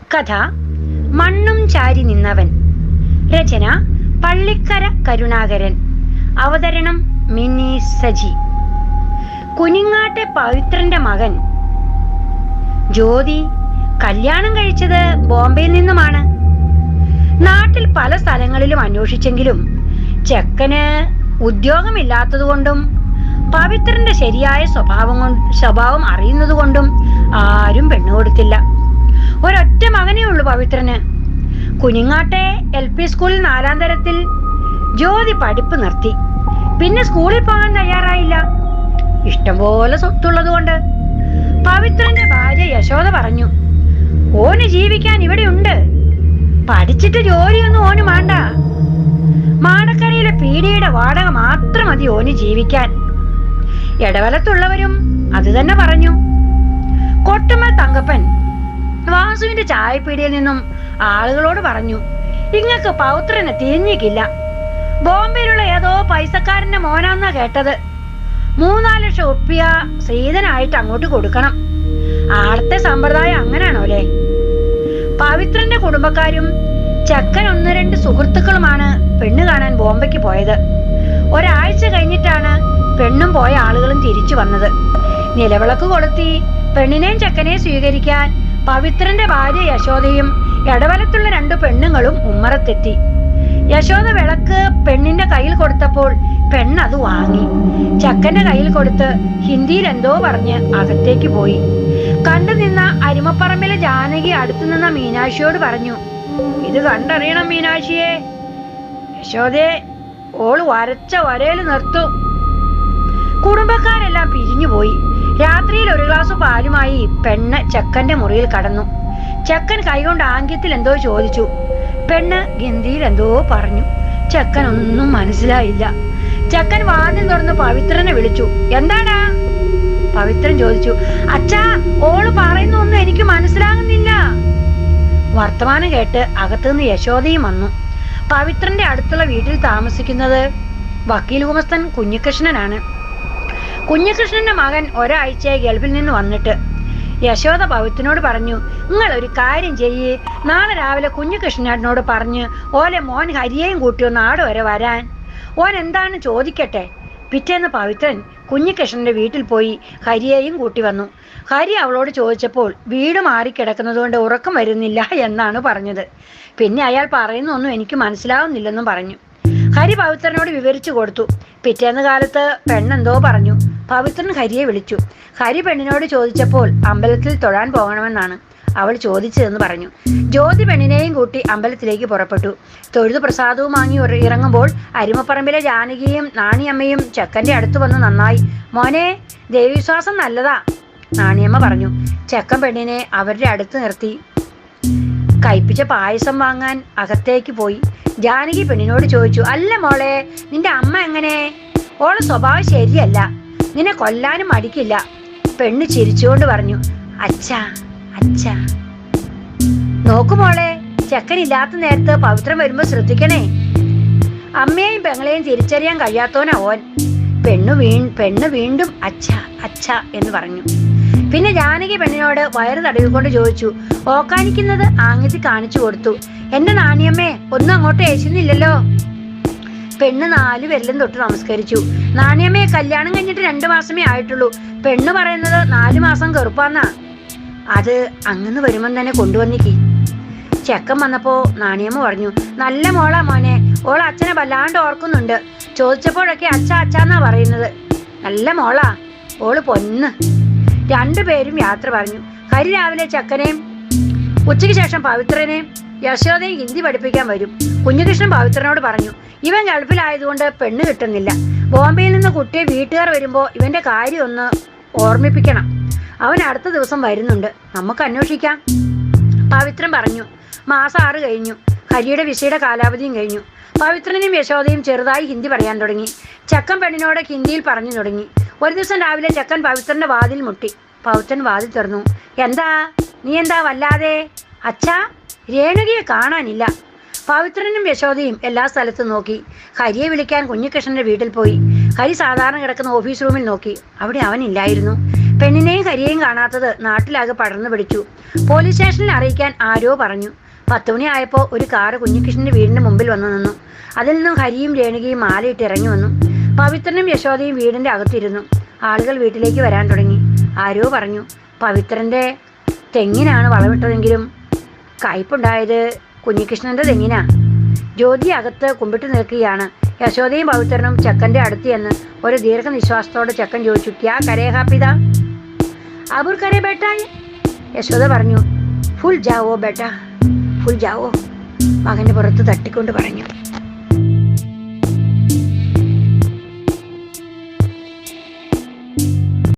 കഥ മണ്ണും ചാരി നിന്നവൻ. രചന പള്ളിക്കര കരുണാകരൻ. അവതരണം മിനി സജി. കുനിങ്ങാട്ടെ പവിത്രന്റെ മകൻ. ജ്യോതി കല്യാണം കഴിച്ചത് ബോംബെയിൽ നിന്നുമാണ്. നാട്ടിൽ പല സ്ഥലങ്ങളിലും അന്വേഷിച്ചെങ്കിലും ചെക്കന് ഉദ്യോഗമില്ലാത്തതുകൊണ്ടും പവിത്രന്റെ ശരിയായ സ്വഭാവം സ്വഭാവം അറിയുന്നതുകൊണ്ടും ആരും പെണ്ണു കൊടുത്തില്ല. ഒരൊറ്റ മകനേ ഉള്ളൂ പവിത്രന്. കുഞ്ഞിങ്ങാട്ടെ എൽ പി സ്കൂളിൽ നാലാം തരത്തിൽ ജ്യോതി പഠിപ്പ് നിർത്തി. പിന്നെ സ്കൂളിൽ പോകാൻ തയ്യാറായില്ല. ഇഷ്ടംപോലെ സ്വത്തുള്ളത് കൊണ്ട്. പവിത്രന്റെ ഭാര്യ യശോദ പറഞ്ഞു ഓന് ജീവിക്കാൻ ഇവിടെ ഉണ്ട് പഠിച്ചിട്ട് ജോലിയൊന്നും ഓന് വേണ്ട. മാടക്കരയിലെ പീടിയുടെ വാടക മാത്രം മതി ഓന് ജീവിക്കാൻ. ഇടവലത്തുള്ളവരും അത് തന്നെ പറഞ്ഞു കൊട്ടുമ്മൽ തങ്കപ്പൻ വാസുവിന്റെ ചായപ്പീടിയിൽ നിന്നും ആളുകളോട് പറഞ്ഞു ഇങ്ങക്ക് പൗത്രനെ തിരിഞ്ഞിക്കില്ല. ബോംബെയിലുള്ള ഏതോ പൈസക്കാരന്റെ മോനാന്നാ കേട്ടത്. മൂന്നാൽ ലക്ഷം ഒപ്പിയ സീതനായിട്ട് അങ്ങോട്ട് കൊടുക്കണം. ആളത്തെ സമ്പ്രദായം അങ്ങനെയാണോലെ പവിത്രന്റെ കുടുംബക്കാരും ചക്കൻ ഒന്ന് രണ്ട് സുഹൃത്തുക്കളുമാണ് പെണ്ണ് കാണാൻ ബോംബെക്ക് പോയത്. ഒരാഴ്ച കഴിഞ്ഞിട്ടാണ് പെണ്ണും പോയ ആളുകളും തിരിച്ചു വന്നത്. നിലവിളക്ക് കൊളുത്തി പെണ്ണിനെയും ചക്കനെയും സ്വീകരിക്കാൻ പവിത്രന്റെ ഭാര്യ യശോദയും ഇടവലത്തുള്ള രണ്ട് പെണ്ണുങ്ങളും ഉമ്മറത്തെത്തി. യശോദ വിളക്ക് പെണ്ണിന്റെ കയ്യിൽ കൊടുത്തപ്പോൾ പെണ്ണ് അത് വാങ്ങി. ചക്കന്റെ കയ്യിൽ കൊടുത്ത് ഹിന്ദിയിൽ എന്തോ പറഞ്ഞ് അകത്തേക്ക് പോയി. കണ്ടു നിന്ന അരിമപ്പറമ്പിലെ ജാനകി അടുത്തു നിന്ന മീനാക്ഷിയോട് പറഞ്ഞു ഇത് കണ്ടറിയണം മീനാക്ഷിയെ. യശോദയെ ഓൾ വരച്ച വരയിൽ നിർത്തും. കുടുംബക്കാരെല്ലാം പിരിഞ്ഞുപോയി. രാത്രിയിൽ ഒരു ഗ്ലാസ് പാലുമായി പെണ്ണ് ചെക്കന്റെ മുറിയിൽ കടന്നു. ചെക്കൻ കൈകൊണ്ട് ആംഗ്യത്തിൽ എന്തോ ചോദിച്ചു. പെണ്ണ് ഹിന്ദിയിൽ എന്തോ പറഞ്ഞു. ചെക്കൻ ഒന്നും മനസ്സിലായില്ല. ചെക്കൻ വാതിൽ തുറന്ന് പവിത്രനെ വിളിച്ചു. എന്താടാ പവിത്രൻ ചോദിച്ചു. അച്ഛാ ഓൾ പറയുന്നൊന്നും എനിക്ക് മനസ്സിലാകുന്നില്ല. വർത്തമാനം കേട്ട് അകത്തുനിന്ന് യശോദയും വന്നു. പവിത്രന്റെ അടുത്തുള്ള വീട്ടിൽ താമസിക്കുന്നത് വക്കീൽ ഗുമസ്തൻ കുഞ്ഞികൃഷ്ണനാണ് കുഞ്ഞികൃഷ്ണന്റെ മകൻ ഒരാഴ്ചയായി ഗൾഫിൽ നിന്ന് വന്നിട്ട്. യശോദ പവിത്രനോട് പറഞ്ഞു നിങ്ങൾ ഒരു കാര്യം ചെയ്യ്. നാളെ രാവിലെ കുഞ്ഞികൃഷ്ണനോട് പറഞ്ഞ് ഓലെ മോൻ ഹരിയേയും കൂട്ടി ഒന്ന് ആട് വരെ വരാൻ. ഓൻ എന്താണ് ചോദിക്കട്ടെ. പിറ്റേന്ന് പവിത്രൻ കുഞ്ഞികൃഷ്ണന്റെ വീട്ടിൽ പോയി ഹരിയെയും കൂട്ടി വന്നു. ഹരി അവളോട് ചോദിച്ചപ്പോൾ വീട് മാറിക്കിടക്കുന്നതുകൊണ്ട് ഉറക്കം വരുന്നില്ല എന്നാണ് പറഞ്ഞത്. പിന്നെ അയാൾ പറയുന്നൊന്നും എനിക്ക് മനസ്സിലാവുന്നില്ലെന്നും പറഞ്ഞു. ഹരി പവിത്രനോട് വിവരിച്ചു കൊടുത്തു. പിറ്റേന്ന് കാലത്ത് പെണ്ണെന്തോ പറഞ്ഞു. പവിത്രൻ ഹരിയെ വിളിച്ചു. ഹരി പെണ്ണിനോട് ചോദിച്ചപ്പോൾ അമ്പലത്തിൽ തൊഴാൻ പോകണമെന്നാണ് അവൾ ചോദിച്ചതെന്ന് പറഞ്ഞു. ജ്യോതി പെണ്ണിനെയും കൂട്ടി അമ്പലത്തിലേക്ക് പുറപ്പെട്ടു. തൊഴുതു പ്രസാദവും വാങ്ങി ഇറങ്ങുമ്പോൾ അരിമപ്പറമ്പിലെ ജാനകിയും നാണിയമ്മയും ചെക്കന്റെ അടുത്ത് വന്ന് നന്നായി മോനെ ദൈവവിശ്വാസം നല്ലതാ നാണിയമ്മ പറഞ്ഞു. ചെക്കൻ പെണ്ണിനെ അവരുടെ അടുത്ത് നിർത്തി. കയ്പിച്ച പായസം വാങ്ങാൻ അകത്തേക്ക് പോയി. ജാനകി പെണ്ണിനോട് ചോദിച്ചു അല്ല മോളെ നിന്റെ അമ്മ എങ്ങനെ? ഓളെ സ്വഭാവം ശരിയല്ല. നിന്നെ കൊല്ലാനും മടിക്കില്ല. പെണ്ണ് ചിരിച്ചുകൊണ്ട് പറഞ്ഞു അച്ഛാ അച്ഛാ. നോക്കുമോളെ ചെക്കനില്ലാത്ത നേരത്ത് പവിത്രം വരുമ്പോ ശ്രദ്ധിക്കണേ. അമ്മയെയും പെങ്ങളെയും തിരിച്ചറിയാൻ കഴിയാത്തോനാ ഓൻ. പെണ്ണു വീ പെണ്ണ് വീണ്ടും അച്ഛ അച്ഛ എന്ന് പറഞ്ഞു. പിന്നെ ജാനകി പെണ്ണിനോട് വയറ് തടവിക്കൊണ്ട് ചോദിച്ചു ഓക്കാനിക്കുന്നത് ആംഗ്യത്തിൽ കാണിച്ചു കൊടുത്തു. എന്റെ നാണിയമ്മേ ഒന്നും അങ്ങോട്ട് ഏശുന്നില്ലല്ലോ പെണ്ണ് നാല് വിരലും തൊട്ട് നമസ്കരിച്ചു. നാണിയമ്മയെ കല്യാണം കഴിഞ്ഞിട്ട് രണ്ടു മാസമേ ആയിട്ടുള്ളൂ. പെണ്ണ് പറയുന്നത് നാലു മാസം കെറുപ്പാന്നാ. അത് അങ്ങന്ന് വരുമ്പം തന്നെ കൊണ്ടുവന്നിക്കി. ചെക്കൻ വന്നപ്പോ നാണിയമ്മ പറഞ്ഞു നല്ല മോളാ മോനെ ഓൾ അച്ഛനെ വല്ലാണ്ട് ഓർക്കുന്നുണ്ട്. ചോദിച്ചപ്പോഴൊക്കെ അച്ഛ അച്ഛന്നാ പറയുന്നത്. നല്ല മോളാ ഓൾ പൊന്ന്. രണ്ടുപേരും യാത്ര പറഞ്ഞു. കരി രാവിലെ ചെക്കനെയും ഉച്ചയ്ക്ക് ശേഷം പവിത്രനെയും യശോദയും ഹിന്ദി പഠിപ്പിക്കാൻ വരും. കുഞ്ഞുകൃഷ്ണൻ പവിത്രനോട് പറഞ്ഞു ഇവൻ ഗൾഫിലായതുകൊണ്ട് പെണ്ണ് കിട്ടുന്നില്ല. ബോംബെയിൽ നിന്ന് കുട്ടിയെ വീട്ടുകാർ വരുമ്പോൾ ഇവന്റെ കാര്യം ഒന്ന് ഓർമ്മിപ്പിക്കണം. അവൻ അടുത്ത ദിവസം വരുന്നുണ്ട്. നമുക്ക് അന്വേഷിക്കാം. പവിത്രൻ പറഞ്ഞു മാസം ആറ് കഴിഞ്ഞു. ഹരിയുടെ വിസയുടെ കാലാവധിയും കഴിഞ്ഞു. പവിത്രനും യശോദയും ചെറുതായി ഹിന്ദി പറയാൻ തുടങ്ങി. ചക്കൻ പെണ്ണിനോട് ഹിന്ദിയിൽ പറഞ്ഞു തുടങ്ങി. ഒരു ദിവസം രാവിലെ ചക്കൻ പവിത്രന്റെ വാതിൽ മുട്ടി. പവിത്രൻ വാതിൽ തുറന്നു. എന്താ? നീ എന്താ വല്ലാതെ? അച്ഛാ? രേണുകയെ കാണാനില്ല. പവിത്രനും യശോദയും എല്ലാ സ്ഥലത്തും നോക്കി. ഹരിയെ വിളിക്കാൻ കുഞ്ഞികൃഷ്ണന്റെ വീട്ടിൽ പോയി. ഹരി സാധാരണ കിടക്കുന്ന ഓഫീസ് റൂമിൽ നോക്കി. അവിടെ അവനില്ലായിരുന്നു. പെണ്ണിനെയും ഹരിയെയും കാണാത്തത് നാട്ടിലാകെ പടർന്നു പിടിച്ചു. പോലീസ് സ്റ്റേഷനിൽ അറിയിക്കാൻ ആരോ പറഞ്ഞു. പത്ത് മണിയായപ്പോൾ ഒരു കാറ് കുഞ്ഞികൃഷ്ണന്റെ വീടിന്റെ മുമ്പിൽ വന്നു നിന്നു. അതിൽ നിന്നും ഹരിയും രേണുകയും മാലയിട്ട് ഇറങ്ങി വന്നു. പവിത്രനും യശോദയും വീടിന്റെ അകത്തിരുന്നു. ആളുകൾ വീട്ടിലേക്ക് വരാൻ തുടങ്ങി. ആരോ പറഞ്ഞു പവിത്രന്റെ തെങ്ങിനാണ് വളമിട്ടതെങ്കിലും കയ്പുണ്ടായത് കുഞ്ഞികൃഷ്ണന്റെ തെങ്ങിനാ. ജ്യോതി അകത്ത് കുമ്പിട്ട് നിൽക്കുകയാണ്. യശോദയും പവിത്രനും ചെക്കന്റെ അടുത്ത് ചെന്ന് ഒരു ദീർഘനിശ്വാസത്തോടെ ചെക്കൻ ചോദിച്ചു ക്യാ കരേ ഹാപ്പിത അബുർ കരേ ബേട്ട. യശോദ പറഞ്ഞു ഫുൾ ജാവോ ബേട്ട ഫുൾ ജാവോ. മകന്റെ പുറത്ത് തട്ടിക്കൊണ്ട് പറഞ്ഞു